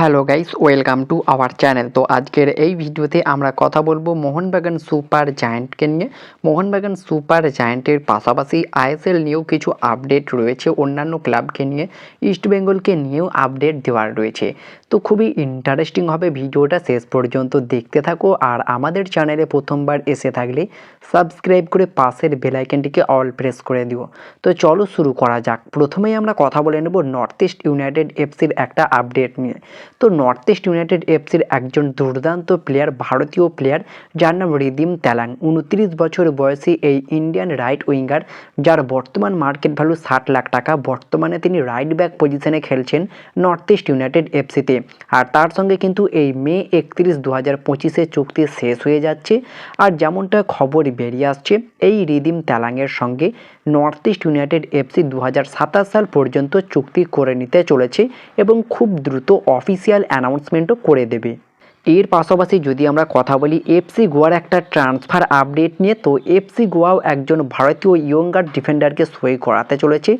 Hello guys, welcome to our channel. তো আজকের এই ভিডিওতে আমরা কথা বলব মোহনবাগান সুপার জায়ান্টকে নিয়ে। মোহনবাগান সুপার জায়ান্টের পাশাপাশি আইএসএল নিয়েও কিছু আপডেট রয়েছে, অন্যান্য ক্লাবকে নিয়ে ইস্টবেঙ্গলকে নিয়েও আপডেট দেওয়ার রয়েছে। তো খুবই ইন্টারেস্টিং হবে ভিডিওটা, শেষ পর্যন্ত দেখতে থাকো। আর আমাদের চ্যানেলে প্রথমবার এসে থাকলে সাবস্ক্রাইব করে পাশের বেলাইকনটিকে অল প্রেস করে দিও। তো চলো শুরু করা যাক। প্রথমেই আমরা কথা বলে নেব নর্থ ইস্ট ইউনাইটেড এফসির একটা আপডেট নিয়ে। তো নর্থ ইস্ট ইউনাইটেড এফসির একজন দুর্দান্ত প্লেয়ার ভারতীয় প্লেয়ার যার নাম রিদিম তেলাং উনত্রিশ বছর বয়সী এই ইন্ডিয়ান রাইট উইঙ্গার যার বর্তমান মার্কেট ভ্যালু ষাট লাখ টাকা, বর্তমানে তিনি রাইট ব্যাক পজিশনে খেলছেন নর্থ ইস্ট ইউনাইটেড এফসিতে আর তার সঙ্গে কিন্তু এই মে একত্রিশ দু হাজার পঁচিশে চুক্তি শেষ হয়ে যাচ্ছে। আর যেমনটা খবর বেরিয়ে আসছে, এই রিদিম তেলাংয়ের সঙ্গে নর্থ ইস্ট ইউনাইটেড এফসি দু হাজার সাতাশ সাল পর্যন্ত চুক্তি করে নিতে চলেছে এবং খুব দ্রুত অফিসিয়াল অ্যানাউন্সমেন্টও করে দেবে। এর পাশাপাশি যদি আমরা কথা বলি এফসি গোয়ার একটা ট্রান্সফার আপডেট নিয়ে, তো এফসি গোয়াও একজন ভারতীয় ইয়ঙ্গার ডিফেন্ডারকে সই করাতে চলেছে।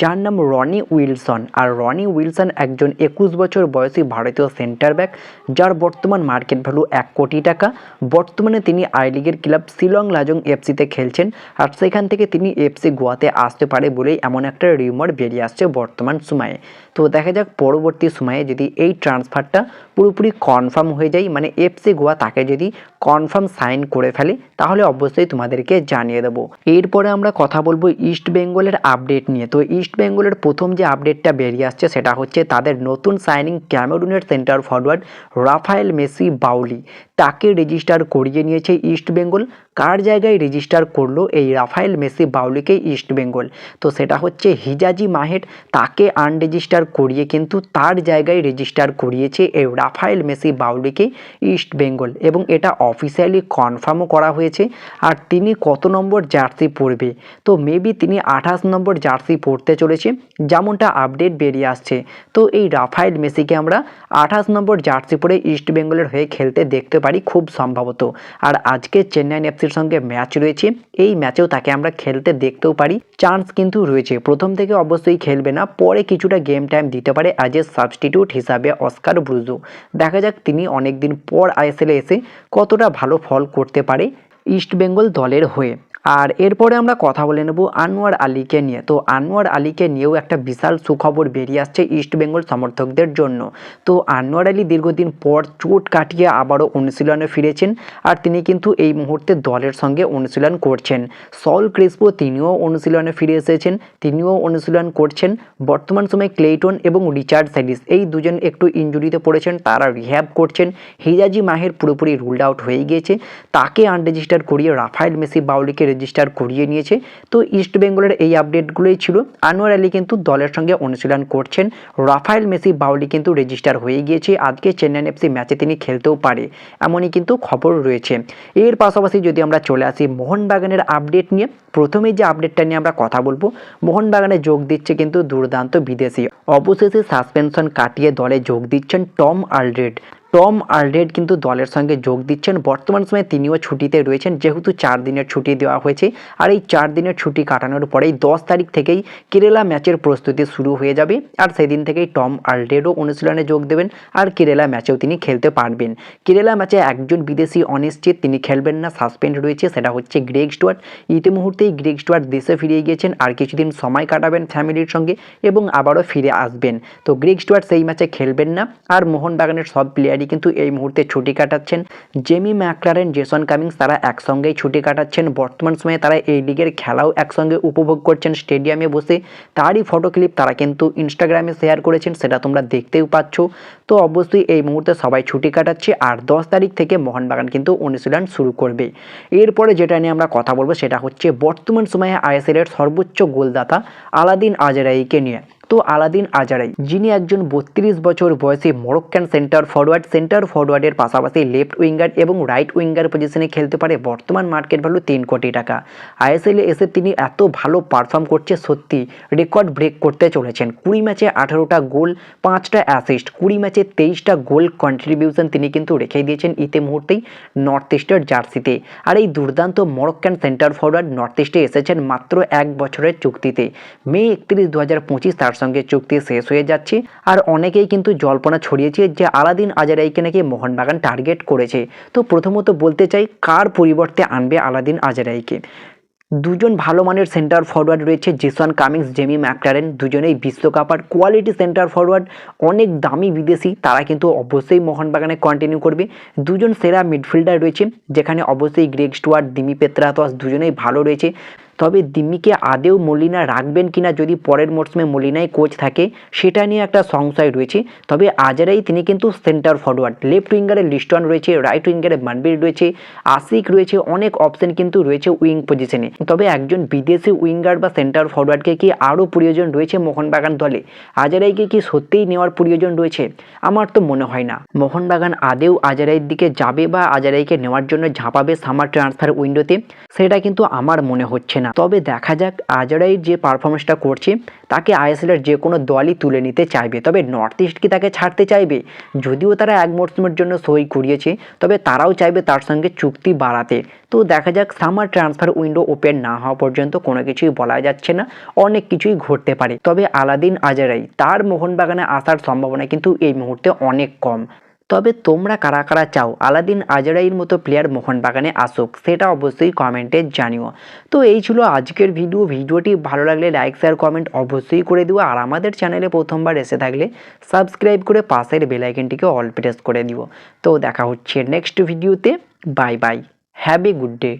যার নাম রনি উইলসন। আর রনি উইলসন একজন একুশ বছর বয়সী ভারতীয় সেন্টার ব্যাক যার বর্তমান মার্কেট ভ্যালু এক কোটি টাকা। বর্তমানে তিনি আই লিগের ক্লাব শিলং লাজং এফসিতে খেলছেন। আর সেখান থেকে তিনি এফসি গোয়াতে আসতে পারে বলেই এমন একটা রিউমার বেরিয়ে আসছে বর্তমান সময়ে। তো দেখা যাক পরবর্তী সময়ে যদি এই ট্রান্সফারটা পুরোপুরি কনফার্ম হয়ে যায় মানে এফসি গোয়া তাকে যদি কনফার্ম সাইন করে ফেলে, তাহলে অবশ্যই তোমাদেরকে জানিয়ে দেবো। এরপরে আমরা কথা বলব ইস্ট বেঙ্গলের আপডেট নিয়ে। তো ইস্ট বেঙ্গলের প্রথম যে আপডেটটা বেরিয়ে আসছে, সেটা হচ্ছে তাদের নতুন signing ক্যামেরুনের centre forward Rafael Messi Bouli তাকে রেজিস্টার করিয়ে নিয়েছে ইস্ট বেঙ্গল কার জায়গায় রেজিস্টার করল এই রাফায়েল মেসি বাউলিকে ইস্ট বেঙ্গল তো সেটা হচ্ছে হিজাজি মাহের তাকে আনরেজিস্টার করিয়ে কিন্তু তার জায়গায় রেজিস্টার করিয়েছে এই রাফায়েল মেসি বাউলিকে ইস্ট বেঙ্গল এবং এটা অফিসিয়ালি কনফার্মও করা হয়েছে, আর তিনি কত নম্বর জার্সি পরবে? তো মেবি তিনি আঠাশ নম্বর জার্সি পরতে চলেছে, যেমনটা আপডেট বেরিয়ে আসছে। তো এই রাফায়েল মেসিকে আমরা আঠাশ নম্বর জার্সি পরে ইস্ট বেঙ্গলের হয়ে খেলতে দেখতে পারি খুব সম্ভবত। আর আজকে চেন্নাই এফসির সঙ্গে ম্যাচ রয়েছে, এই ম্যাচেও তাকে আমরা খেলতে দেখতেও পারি। চান্স কিন্তু রয়েছে, প্রথম থেকে অবশ্যই খেলবে না, পরে কিছুটা গেম টাইম দিতে পারে অ্যাজ এ সাবস্টিটিউট হিসাবে অস্কার ব্রুজো। দেখা যাক তিনি অনেকদিন পর আইএসএলে এসে কতটা ভালো ফল করতে পারে ইস্টবেঙ্গল দলের হয়ে। আর এরপরে আমরা কথা বলে নেব আনোয়ার আলীকে নিয়ে। তো আনোয়ার আলীকে নিয়েও একটা বিশাল সুখবর বেরিয়ে আসছে ইস্ট বেঙ্গল সমর্থকদের জন্য। তো আনোয়ার আলী দীর্ঘদিন পর চোট কাটিয়ে আবারও অনুশীলনে ফিরেছেন আর তিনি কিন্তু এই মুহূর্তে দলের সঙ্গে অনুশীলন করছেন। সল ক্রিসপো তিনিও অনুশীলনে ফিরে এসেছেন, তিনিও অনুশীলন করছেন। বর্তমান সময়ে ক্লেইটন এবং রিচার্ড স্যালিস এই দুজন একটু ইঞ্জুরিতে পড়েছেন, তারা রিহ্যাব করছেন। হিজাজি মাহের পুরোপুরি রুলড আউট হয়ে গিয়েছে। তাকে আনরেজিস্টার করিয়ে রাফায়েল মেসি বাউলিকে রেজিস্টার করিয়ে নিয়েছে। তো ইস্ট বেঙ্গলের এই আপডেটগুলোই ছিল। আনোয়ার আলী কিন্তু দলের সঙ্গে অনুশীলন করছেন। রাফায়েল মেসি বাউলি কিন্তু রেজিস্টার হয়ে গিয়েছে। আজকে চেন্নাই এফসি ম্যাচে তিনি খেলতেও পারে। এমনই কিন্তু খবর রয়েছে। এর পাশাপাশি যদি আমরা চলে আসি মোহনবাগানের আপডেট নিয়ে, প্রথমেই যে আপডেটটা নিয়ে আমরা কথা বলব, মোহনবাগানে যোগ দিচ্ছে কিন্তু দুর্দান্ত বিদেশি। অবশেষে সাসপেনশন কাটিয়ে দলে যোগ দিচ্ছেন টম আলড্রেড। টম আলড্রেড কিন্তু দলের সঙ্গে যোগ দিচ্ছেন। বর্তমান সময়ে তিনিও ছুটিতে রয়েছেন, যেহেতু চার দিনের ছুটি দেওয়া হয়েছে। আর এই চার দিনের ছুটি কাটানোর পরেই দশ তারিখ থেকেই কেরালা ম্যাচের প্রস্তুতি শুরু হয়ে যাবে। আর সেদিন থেকেই টম আলড্রেডও অনুশীলনে যোগ দেবেন আর কেরালা ম্যাচেও তিনি খেলতে পারবেন। কেরালা ম্যাচে একজন বিদেশি অনিশ্চিত, তিনি খেলবেন না, সাসপেন্ড রয়েছে, সেটা হচ্ছে গ্রেগ স্টুয়ার্ট। ইতিমুহূর্তেই গ্রেগ স্টুয়ার্ট দেশে ফিরে গিয়েছেন, আর কিছুদিন সময় কাটাবেন ফ্যামিলির সঙ্গে এবং আবারও ফিরে আসবেন। তো গ্রেগ স্টুয়ার্ট সেই ম্যাচে খেলবেন না, আর মোহনবাগানের সব প্লেয়ারই কিন্তু এই মুহূর্তে ছুটি কাটাচ্ছেন জেমি ম্যাকলারেন, জেসন কামিংস, তারা একসঙ্গেই ছুটি কাটাচ্ছেন। বর্তমান সময়ে তারা এই লিগের খেলাও একসঙ্গে উপভোগ করছেন স্টেডিয়ামে বসে। তারই ফটো ক্লিপ তারা কিন্তু ইনস্টাগ্রামে শেয়ার করেছেন, সেটা তোমরা দেখতেও পাচ্ছ। তো অবশ্যই এই মুহূর্তে সবাই ছুটি কাটাচ্ছে, আর দশ তারিখ থেকে মোহনবাগান কিন্তু অনুশীলন শুরু করবে। এরপরে যেটা নিয়ে আমরা কথা বলব, সেটা হচ্ছে বর্তমান সময়ে আইএসএল এর সর্বোচ্চ গোলদাতা আলাদিন আজরাইকে নিয়ে। তো আলাদিন আজারাই, যিনি একজন বত্রিশ বছর বয়সে মরক্কান সেন্টার ফরওয়ার্ড সেন্টার ফরওয়ার্ডের পাশাপাশি লেফট উইঙ্গার এবং রাইট উইঙ্গার পজিশনে খেলতে পারে বর্তমান মার্কেট ভ্যালু তিন কোটি টাকা। আইএসএলে এসে তিনি এত ভালো পারফর্ম করছে সত্যি রেকর্ড ব্রেক করতে চলেছেন। কুড়ি ম্যাচে আঠারোটা গোল, পাঁচটা অ্যাসিস্ট, কুড়ি ম্যাচে তেইশটা গোল কন্ট্রিবিউশন তিনি কিন্তু রেখে দিয়েছেন ইতি মুহূর্তেই নর্থ ইস্টের জার্সিতে আর এই দুর্দান্ত মরক্কান সেন্টার ফরওয়ার্ড নর্থ ইস্টে এসেছেন মাত্র এক বছরের চুক্তিতে। মে একত্রিশ দু হাজার পঁচিশ তার সঙ্গে চুক্তি শেষ হয়ে যাচ্ছে। আর অনেকেই কিন্তু জল্পনা ছড়িয়েছে যে আলাদিন আজারাইকে নাকি মোহনবাগান টার্গেট করেছে। তো প্রথমত বলতে চাই, কার পরিবর্তে আনবে আলাদিন আজারাইকে? দুজন ভালো মানের সেন্টার ফরওয়ার্ড রয়েছে জেসন কামিংস, জেমি ম্যাকটারেন দুজনেই বিশ্বকাপার কোয়ালিটি সেন্টার ফরওয়ার্ড অনেক দামি বিদেশি, তারা কিন্তু অবশ্যই মোহনবাগানে কন্টিনিউ করবে। দুজন সেরা মিডফিল্ডার রয়েছে, যেখানে অবশ্যই গ্রেগ স্টুয়ার্ট দিমি পেত্রাতস দুজনেই ভালো রয়েছে। তবে দিম্মিকে আদেও মলিনা রাখবেন কিনা যদি পরের মরশুমে মলিনাই কোচ থাকে, সেটা নিয়ে একটা সংশয় রয়েছে। তবে আজারাই তিনি কিন্তু সেন্টার ফরওয়ার্ড লেফট উইঙ্গারে লিস্টন রয়েছে রাইট উইঙ্গারে মানবির রয়েছে, আশিক রয়েছে, অনেক অপশন কিন্তু রয়েছে উইং পজিশনে তবে একজন বিদেশি উইঙ্গার বা সেন্টার ফরওয়ার্ডকে কি আরও প্রয়োজন রয়েছে মোহনবাগান দলে? আজারাইকে কি সত্যিই নেওয়ার প্রয়োজন রয়েছে? আমার তো মনে হয় না। মোহনবাগান আদেও আজারাইয়ের দিকে যাবে বা আজারাইকে নেওয়ার জন্য ঝাঁপাবে সামার ট্রান্সফার উইন্ডোতে সেটা কিন্তু আমার মনে হচ্ছে না। তবে দেখা যাক আজারাই যে পারফরমেন্সটা করছে, তাকে আইএসএলের যে কোনো দলই তুলে নিতে চাইবে। তবে নর্থ ইস্ট কি তাকে ছাড়তে চাইবে? যদিও তারা এক মরশুমের জন্য সই করিয়েছে, তবে তারাও চাইবে তার সঙ্গে চুক্তি বাড়াতে। তো দেখা যাক সামার ট্রান্সফার উইন্ডো ওপেন না হওয়া পর্যন্ত কোনো কিছুই বলা যাচ্ছে না, অনেক কিছুই ঘটতে পারে। তবে আলাদিন আজারাই তার মোহনবাগানে আসার সম্ভাবনা কিন্তু এই মুহূর্তে অনেক কম। তবে তোমরা কারা কারা চাও? আলাদিন আজরাইয়ের মতো প্লেয়ার মোহনবাগানে আসুক, সেটা অবশ্যই কমেন্টে জানিও। তো এই ছিল আজকের ভিডিও ভিডিওটি ভালো লাগলে লাইক শেয়ার কমেন্ট অবশ্যই করে দিও। আর আমাদের চ্যানেলে প্রথমবার এসে থাকলে সাবস্ক্রাইব করে পাশের বেলাইকনটিকে অল প্রেস করে দিও। তো দেখা হচ্ছে নেক্সট ভিডিওতে bye bye have a good day